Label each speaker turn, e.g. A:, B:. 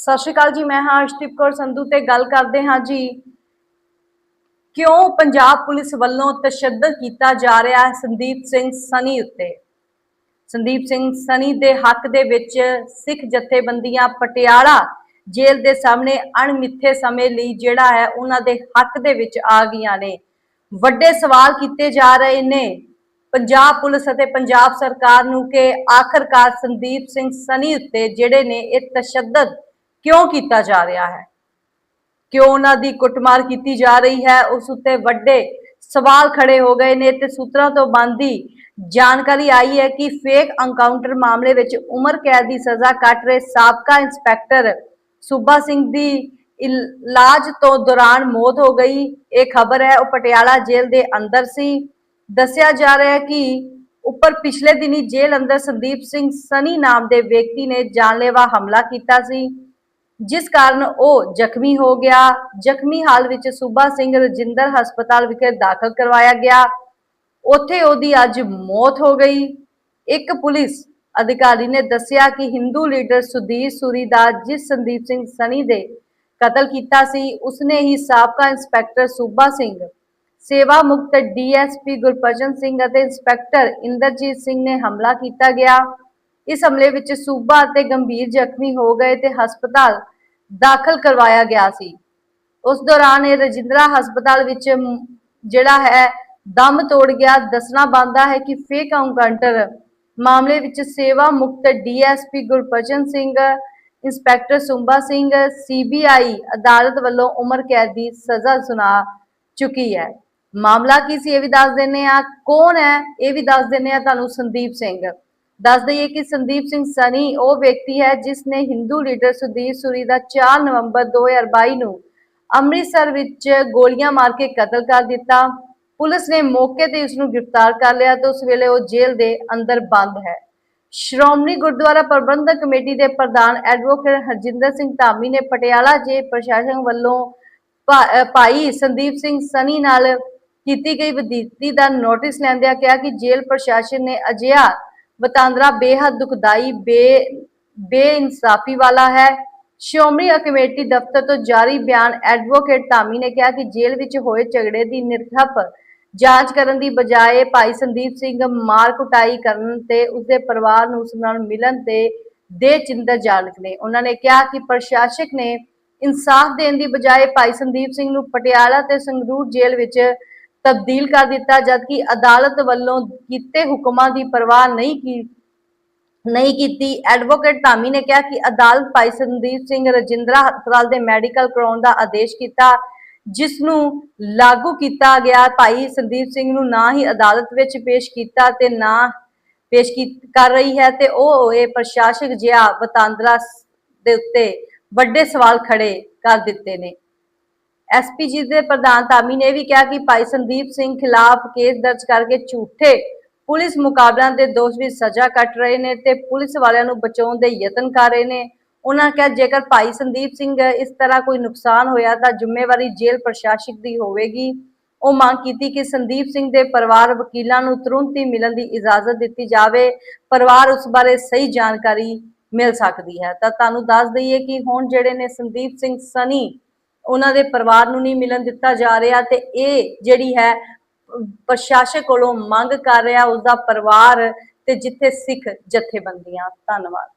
A: ਸਤਿ ਸ਼੍ਰੀ ਅਕਾਲ ਜੀ, ਮੈਂ ਹਾਂ ਅਰਸ਼ਦੀਪ ਕੌਰ ਸੰਧੂ ਤੇ ਗੱਲ ਕਰਦੇ ਹਾਂ ਜੀ। ਕਿਉਂ ਪੰਜਾਬ ਪੁਲਿਸ ਵੱਲੋਂ ਤਸ਼ੱਦਦ ਕੀਤਾ ਜਾ ਰਿਹਾ ਹੈ ਸੰਦੀਪ ਸਿੰਘ ਸਨੀ ਉੱਤੇ? ਸੰਦੀਪ ਸਿੰਘ ਸਨੀ ਦੇ ਹੱਕ ਦੇ ਵਿੱਚ ਸਿੱਖ ਜਥੇਬੰਦੀਆਂ ਪਟਿਆਲਾ ਜੇਲ੍ਹ ਦੇ ਸਾਹਮਣੇ ਅਣਮਿੱਥੇ ਸਮੇਂ ਲਈ ਜਿਹੜਾ ਹੈ ਉਹਨਾਂ ਦੇ ਹੱਕ ਦੇ ਵਿੱਚ ਆ ਗਈਆਂ ਨੇ। ਵੱਡੇ ਸਵਾਲ ਕੀਤੇ ਜਾ ਰਹੇ ਨੇ ਪੰਜਾਬ ਪੁਲਿਸ ਅਤੇ ਪੰਜਾਬ ਸਰਕਾਰ ਨੂੰ ਕਿ ਆਖਰਕਾਰ ਸੰਦੀਪ ਸਿੰਘ ਸਨੀ ਉੱਤੇ ਜਿਹੜੇ ਨੇ ਇਹ ਤਸ਼ੱਦਦ ਕਿਉਂ ਕੀਤਾ ਜਾ ਰਿਹਾ ਹੈ? ਕਿਉਂ ਉਹਨਾਂ ਦੀ ਕੁੱਟਮਾਰ ਕੀਤੀ ਜਾ ਰਹੀ ਹੈ? ਉਸ ਉੱਤੇ ਵੱਡੇ ਸਵਾਲ ਖੜੇ ਹੋ ਗਏ ਨੇ ਤੇ ਸੂਤਰਾਂ ਤੋਂ ਬੰਦੀ ਜਾਣਕਾਰੀ ਆਈ ਹੈ ਕਿ ਫੇਕ ਐਨਕਾਊਂਟਰ ਮਾਮਲੇ ਵਿੱਚ ਉਮਰ ਕੈਦ ਦੀ ਸਜ਼ਾ ਕੱਟ ਰਹੇ ਸਾਬਕਾ ਇੰਸਪੈਕਟਰ ਸੂਬਾ ਸਿੰਘ ਦੀ ਇਲਾਜ ਤੋਂ ਦੌਰਾਨ ਮੌਤ ਹੋ ਗਈ। ਇਹ ਖਬਰ ਹੈ, ਉਹ ਪਟਿਆਲਾ ਜੇਲ੍ਹ ਦੇ ਅੰਦਰ ਸੀ। ਦੱਸਿਆ ਜਾ ਰਿਹਾ ਹੈ ਕਿ ਉੱਪਰ ਪਿਛਲੇ ਦਿਨੀ ਜੇਲ੍ਹ ਅੰਦਰ ਸੰਦੀਪ ਸਿੰਘ ਸਨੀ ਨਾਮ ਦੇ ਵਿਅਕਤੀ ਨੇ ਜਾਨਲੇਵਾ ਹਮਲਾ ਕੀਤਾ ਸੀ। ਜਿਸ ਕਾਰਨ ਉਹ ਜ਼ਖਮੀ ਹੋ ਗਿਆ। ਜ਼ਖਮੀ ਹਾਲ ਵਿੱਚ ਸੂਬਾ ਸਿੰਘ ਰਜਿੰਦਰ ਹਸਪਤਾਲ ਵਿਖੇ ਦਾਖਲ ਕਰਵਾਇਆ ਗਿਆ। ਉੱਥੇ ਉਹਦੀ ਅੱਜ ਮੌਤ ਹੋ ਗਈ। ਇੱਕ ਪੁਲਿਸ ਅਧਿਕਾਰੀ ਨੇ ਦੱਸਿਆ ਕਿ ਹਿੰਦੂ ਲੀਡਰ ਸੁਧੀਰ ਸੂਰੀ ਦਾ ਜਿਸ ਸੰਦੀਪ ਸਿੰਘ ਸਨੀ ਦੇ ਕਤਲ ਕੀਤਾ ਸੀ, ਉਸਨੇ ਹੀ ਸਾਬਕਾ ਇੰਸਪੈਕਟਰ ਸੂਬਾ ਸਿੰਘ, ਸੇਵਾ ਮੁਕਤ ਡੀਐਸਪੀ ਗੁਰਪ੍ਰਜਨ ਸਿੰਘ ਅਤੇ ਇੰਸਪੈਕਟਰ ਇੰਦਰਜੀਤ ਸਿੰਘ ਨੇ ਹਮਲਾ ਕੀਤਾ ਗਿਆ। ਇਸ ਹਮਲੇ ਵਿੱਚ ਸੂਬਾ ਅਤੇ ਗੰਭੀਰ ਜ਼ਖਮੀ ਹੋ ਗਏ ਤੇ ਹਸਪਤਾਲ ਦਾਖਲ ਕਰਵਾਇਆ ਗਿਆ ਸੀ। ਉਸ ਦੌਰਾਨ ਇਹ ਰਜਿੰਦਰਾ ਹਸਪਤਾਲ ਵਿੱਚ ਮ- ਜਿਹੜਾ ਹੈ, ਦਮ ਤੋੜ ਗਿਆ। ਦੱਸਣਾ ਬੰਦਾ ਹੈ ਕਿ ਫੇਕ ਐਨਕਾਊਂਟਰ ਮਾਮਲੇ ਵਿੱਚ ਸੇਵਾ ਮੁਕਤ DSP Gurprajan Singh, inspector Sumba Singh CBI ਅਦਾਲਤ ਵੱਲੋਂ ਉਮਰ ਕੈਦ ਦੀ ਸਜ਼ਾ ਸੁਣਾ ਚੁੱਕੀ ਹੈ। ਮਾਮਲਾ ਕੀ ਸੀ ਇਹ ਵੀ ਦੱਸ ਦਿੰਨੇ ਆ ਕੌਣ ਹੈ? ਇਹ ਵੀ ਦੱਸ ਦਿੰਨੇ ਆ ਤੁਹਾਨੂੰ ਸੰਦੀਪ ਸਿੰਘ। ਦੱਸ ਦਈਏ ਕਿ ਸੰਦੀਪ ਸਿੰਘ ਸਨੀ, ਉਹ ਵਿਅਕਤੀ ਹੈ ਜਿਸ ਨੇ ਹਿੰਦੂ ਲੀਡਰ ਸੁਧੀਰ ਸੂਰੀ ਦਾ 4 ਨਵੰਬਰ 2022 ਨੂੰ ਅੰਮ੍ਰਿਤਸਰ ਵਿੱਚ ਗੋਲੀਆਂ ਮਾਰ ਕੇ ਕਤਲ ਕਰ ਦਿੱਤਾ। ਪੁਲਿਸ ਨੇ ਮੌਕੇ ਤੇ ਉਸ ਨੂੰ ਗ੍ਰਿਫਤਾਰ ਕਰ ਲਿਆ ਤੇ ਉਸ ਵੇਲੇ ਉਹ ਜੇਲ੍ਹ ਦੇ ਅੰਦਰ ਬੰਦ ਹੈ। ਸ਼੍ਰੋਮਣੀ ਗੁਰਦੁਆਰਾ ਪ੍ਰਬੰਧਕ ਕਮੇਟੀ ਦੇ ਪ੍ਰਧਾਨ ਐਡਵੋਕੇਟ ਹਰਜਿੰਦਰ ਸਿੰਘ ਧਾਮੀ ਨੇ ਪਟਿਆਲਾ ਜੇ ਪ੍ਰਸ਼ਾਸਨ ਵੱਲੋਂ ਭਾ- ਭਾਈ ਸੰਦੀਪ ਸਿੰਘ ਸਨੀ ਨਾਲ ਕੀਤੀ ਗਈ ਵਧੀਕੀ ਦਾ ਨੋਟਿਸ ਲੈਂਦਿਆਂ ਕਿਹਾ ਕਿ ਜੇਲ੍ਹ ਪ੍ਰਸ਼ਾਸਨ ਨੇ ਅਜਿਹਾ ਵਟਾਂਦਰਾ ਬੇਹੱਦ ਦੁਖਦਾਈ, ਬੇ, ਬੇਇਨਸਾਫੀ ਵਾਲਾ ਹੈ। ਸ਼੍ਰੋਮਣੀ ਕਮੇਟੀ ਦਫ਼ਤਰ ਤੋਂ ਜਾਰੀ ਬਿਆਨ ਐਡਵੋਕੇਟ ਧਾਮੀ ਨੇ ਕਿਹਾ ਕਿ ਜੇਲ੍ਹ ਵਿੱਚ ਹੋਏ ਝਗੜੇ ਦੀ ਨਿਰਖਪ ਜਾਂਚ ਕਰਨ ਦੀ ਬਜਾਏ ਭਾਈ ਸੰਦੀਪ ਸਿੰਘ ਮਾਰ ਕੁਟਾਈ ਕਰਨ ਤੇ ਉਸਦੇ ਪਰਿਵਾਰ ਨੂੰ ਉਸ ਨਾਲ ਮਿਲਣ ਤੇ ਦੇ ਚਿੰਤਾ ਜਾਣਕ ਨੇ। ਉਹਨਾਂ ਨੇ ਕਿਹਾ ਕਿ ਪ੍ਰਸ਼ਾਸਕ ਨੇ ਇਨਸਾਫ ਦੇਣ ਦੀ ਬਜਾਏ ਭਾਈ ਸੰਦੀਪ ਸਿੰਘ ਨੂੰ ਪਟਿਆਲਾ ਤੇ ਸੰਗਰੂਰ ਜੇਲ੍ਹ ਵਿੱਚ ਤਬਦੀਲ ਕਰ ਦਿੱਤਾ, ਜਦਕਿ ਅਦਾਲਤ ਵੱਲੋਂ ਕੀਤੇ ਹੁਕਮਾਂ ਦੀ ਪਰਵਾਹ ਨਹੀਂ ਕੀ, ਨਹੀਂ ਕੀਤੀ। ਐਡਵੋਕੇਟ ਧਾਮੀ ਨੇ ਕਿਹਾ ਕਿ ਅਦਾਲਤ ਭਾਈ ਸੰਦੀਪ ਸਿੰਘ ਰਜਿੰਦਰਾ ਹਸਪਤਾਲ ਦੇ ਮੈਡੀਕਲ ਕਰਾਉਣ ਦਾ ਆਦੇਸ਼ ਕੀਤਾ ਜਿਸ ਨੂੰ ਲਾਗੂ ਕੀਤਾ ਗਿਆ। ਭਾਈ ਸੰਦੀਪ ਸਿੰਘ ਨੂੰ ਨਾ ਹੀ ਅਦਾਲਤ ਵਿੱਚ ਪੇਸ਼ ਕੀਤਾ ਤੇ ਨਾ ਪੇਸ਼ ਕਰ ਰਹੀ ਹੈ ਤੇ ਉਹ ਇਹ ਪ੍ਰਸ਼ਾਸਕ ਜਿਹਾ ਵਟਾਂਦਰਾ ਦੇ ਉੱਤੇ ਵੱਡੇ ਸਵਾਲ ਖੜੇ ਕਰ ਦਿੱਤੇ ਨੇ। ਐਸਪੀਜੀ ਦੇ ਪ੍ਰਧਾਨ ਧਾਮੀ ਨੇ ਵੀ ਕਿਹਾ ਕਿ ਭਾਈ ਸੰਦੀਪ ਸਿੰਘ ਖਿਲਾਫ ਕੇਸ ਦਰਜ ਕਰਕੇ ਝੂਠੇ ਪੁਲਿਸ ਮੁਕਾਬਲਿਆਂ ਦੇ ਦੋਸ਼ ਵਿੱਚ ਸਜ਼ਾ ਕੱਟ ਰਹੇ ਨੇ ਤੇ ਪੁਲਿਸ ਵਾਲਿਆਂ ਨੂੰ ਬਚਾਉਣ ਦੇ ਯਤਨ ਕਰ ਰਹੇ ਨੇ। ਉਹਨਾਂ ਕਿਹਾ, ਜੇਕਰ ਭਾਈ ਸੰਦੀਪ ਸਿੰਘ ਇਸ ਤਰ੍ਹਾਂ ਕੋਈ ਨੁਕਸਾਨ ਹੋਇਆ ਤਾਂ ਜ਼ਿੰਮੇਵਾਰੀ ਜੇਲ੍ਹ ਪ੍ਰਸ਼ਾਸਕ ਦੀ ਹੋਵੇਗੀ। ਉਹ ਮੰਗ ਕੀਤੀ ਕਿ ਸੰਦੀਪ ਸਿੰਘ ਦੇ ਪਰਿਵਾਰ ਵਕੀਲਾਂ ਨੂੰ ਤੁਰੰਤ ਹੀ ਮਿਲਣ ਦੀ ਇਜਾਜ਼ਤ ਦਿੱਤੀ ਜਾਵੇ। ਪਰਿਵਾਰ ਉਸ ਬਾਰੇ ਸਹੀ ਜਾਣਕਾਰੀ ਮਿਲ ਸਕਦੀ ਹੈ। ਤਾਂ ਤੁਹਾਨੂੰ ਦੱਸ ਦਈਏ ਕਿ ਹੁਣ ਜਿਹੜੇ ਨੇ ਸੰਦੀਪ ਸਿੰਘ ਸਨੀ ਉਹਨਾਂ ਦੇ ਪਰਿਵਾਰ ਨੂੰ ਨਹੀਂ ਮਿਲਣ ਦਿੱਤਾ ਜਾ ਰਿਹਾ ਤੇ ਇਹ ਜਿਹੜੀ ਹੈ, ਪ੍ਰਸ਼ਾਸਕ ਕੋਲੋਂ ਮੰਗ ਕਰ ਰਿਹਾ ਉਸ ਦਾ ਪਰਿਵਾਰ ਤੇ ਜਿੱਥੇ ਸਿੱਖ ਜਥੇਬੰਦੀਆਂ। ਧੰਨਵਾਦ।